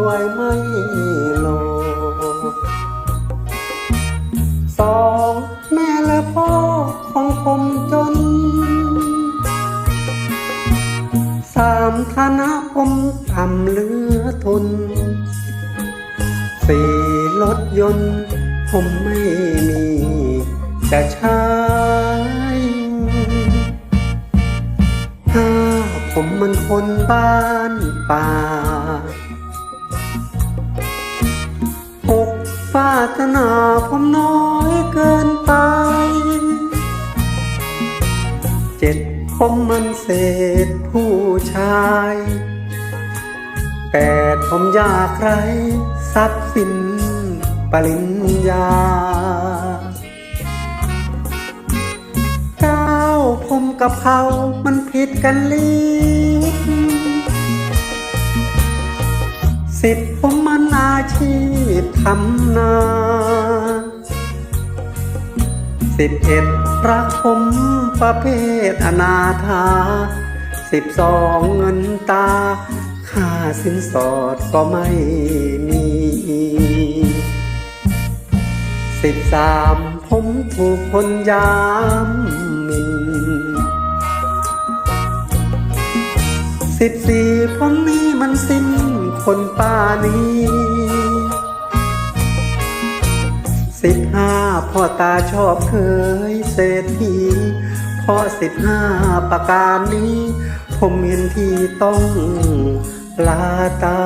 ด้วยไม่โลสองแม่และพ่อของผมจนสามฐานะผมต่ำเหลือทุนสี่รถยนต์ผมไม่มีจะใช้ห้าผมมันคนบ้านป่า ถนาผมน้อยเกินไป เจ็ดผมมันเศษผู้ชายแปดผมอยากใครทรัพย์สินปริญญาเก้าผมกับเขามันผิดกันลิ สิบผมมันอาชีพทำนาสิบเอ็ดรักผมประเภทอนาถาสิบสองเงินตา ค่าสินสอดก็ไม่มีสิบสามผมถูกคนยามมินสิบสี่ผมนี้มันสิ้น คนป่านี้สิบห้าพ่อตาชอบเคยเศรษฐีเพราะสิบห้าประการนี้ ผมเห็นที่ต้องลาตา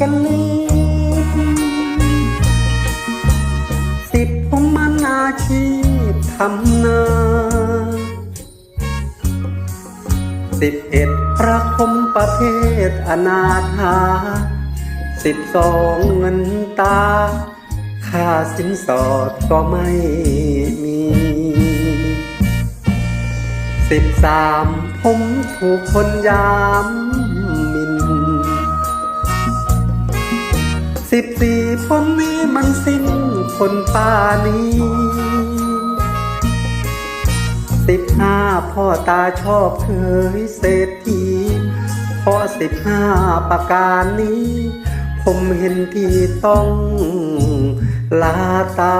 กันลิบสิบผมมันอาชีพทำนาสิบเอ็ดรักผมประเภทอนาถาสิบสองเงินตา ค่าสินสอดก็ไม่มีสิบสามผมถูกคนยาม สิบสี่ผมนี้มันสิ้นคนป่านี้สิบห้าพ่อตาชอบเคยเศรษฐีเพราะสิบห้าประการนี้ ผมเห็นที่ต้องลาตา